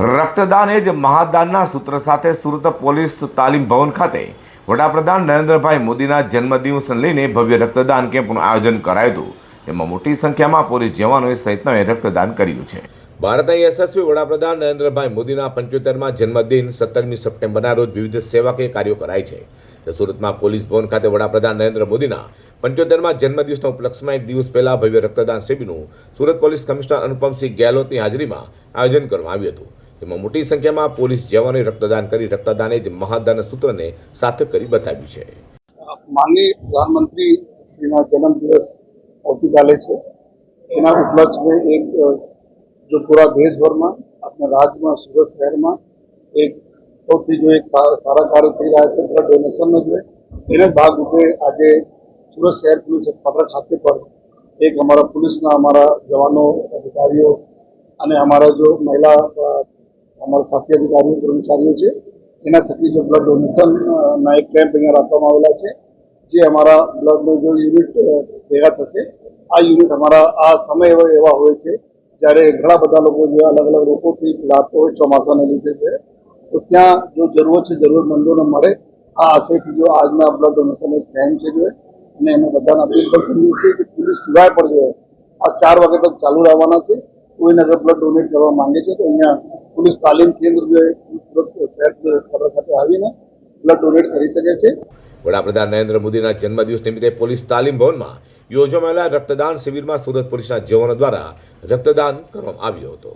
રક્તદાન એ જ મહાદાનના સૂત્ર સાથે સુરત પોલીસ તાલીમ ભવન ખાતે વડાપ્રધાન નરેન્દ્રભાઈ મોદીના જન્મદિવસને લઈને ભવ્ય રક્તદાન કેમ્પનું આયોજન કરાયું હતું. એમાં મોટી સંખ્યામાં પોલીસ જવાનોએ સહિતનાએ રક્તદાન કર્યું છે. ભારતના યશસ્વી વડાપ્રધાન નરેન્દ્રભાઈ મોદીના પંચોતેરમાં જન્મદિન સત્તરમી સપ્ટેમ્બરના રોજ વિવિધ સેવાકીય કાર્યો કરાય છે. તો સુરતમાં પોલીસ ભવન ખાતે વડાપ્રધાન નરેન્દ્ર મોદીના પંચોતેરમાં જન્મદિવસના ઉપલક્ષમાં એક દિવસ પહેલા ભવ્ય રક્તદાન શિબિરનું સુરત પોલીસ કમિશનર અનુપમસિંહ ગેહલોતની હાજરીમાં આયોજન કરવામાં આવ્યું હતું. તેમાં મોટી સંખ્યામાં પોલીસ જવાનોએ રક્તદાન કરી, રક્તદાન જ મહાદાન સૂત્રને સાર્થક કરી બતાવ્યું છે. માનનીય પ્રધાનમંત્રી શ્રીના જન્મદિવસ આવતીકાલે છે. એના ઉપલક્ષમાં એક જો પૂરા દેશભરમાં, આપણા રાજ્યમાં, સુરત શહેરમાં એક સૌથી જો એક સારા કાર્ય થઈ રહ્યા છે બ્લડ ડોનેશનનો જો એને ભાગરૂપે આજે સુરત શહેર પોલીસ પત્ર ખાતે પર એક અમારા પોલીસના અમારા જવાનો, અધિકારીઓ અને અમારા જો મહિલા અમારા સાથી અધિકારી કર્મચારીઓ છે. એના થકી જે બ્લડ ડોનેશનના એક કેમ્પ અહીંયા રાખવામાં આવેલા છે. જે અમારા બ્લડનો જો યુનિટ ભેગા થશે. આ યુનિટ અમારા, આ સમય એવા હોય છે, જ્યારે ઘણા બધા લોકો જે અલગ અલગ રોગોથી પીડાતો હોય, ચોમાસાને લીધે છે. તો ત્યાં જો જરૂર છે જરૂરમંદોને મળે, આ આશયથી જો આજના બ્લડ ડોનેશન એક કેમ્પ છે જો, અને અમે બધાને અપીલ પણ કરીએ છીએ કે પોલીસ સિવાય પણ જો આ ચાર વાગે તક ચાલુ રહેવાના છે, કોઈ નગર બ્લડ ડોનેટ કરવા માંગે છે, તો અહીંયા પોલીસ તાલીમ કેન્દ્ર જે શહેર ખાતે આવીને બ્લડ ડોનેટ કરી શકે છે. વડાપ્રધાન નરેન્દ્ર મોદીના જન્મદિવસ નિમિત્તે પોલીસ તાલીમ ભવનમાં યોજવામાં આવેલા રક્તદાન શિબિરમાં સુરત પોલીસના જવાનો દ્વારા રક્તદાન કરવામાં આવ્યું હતું.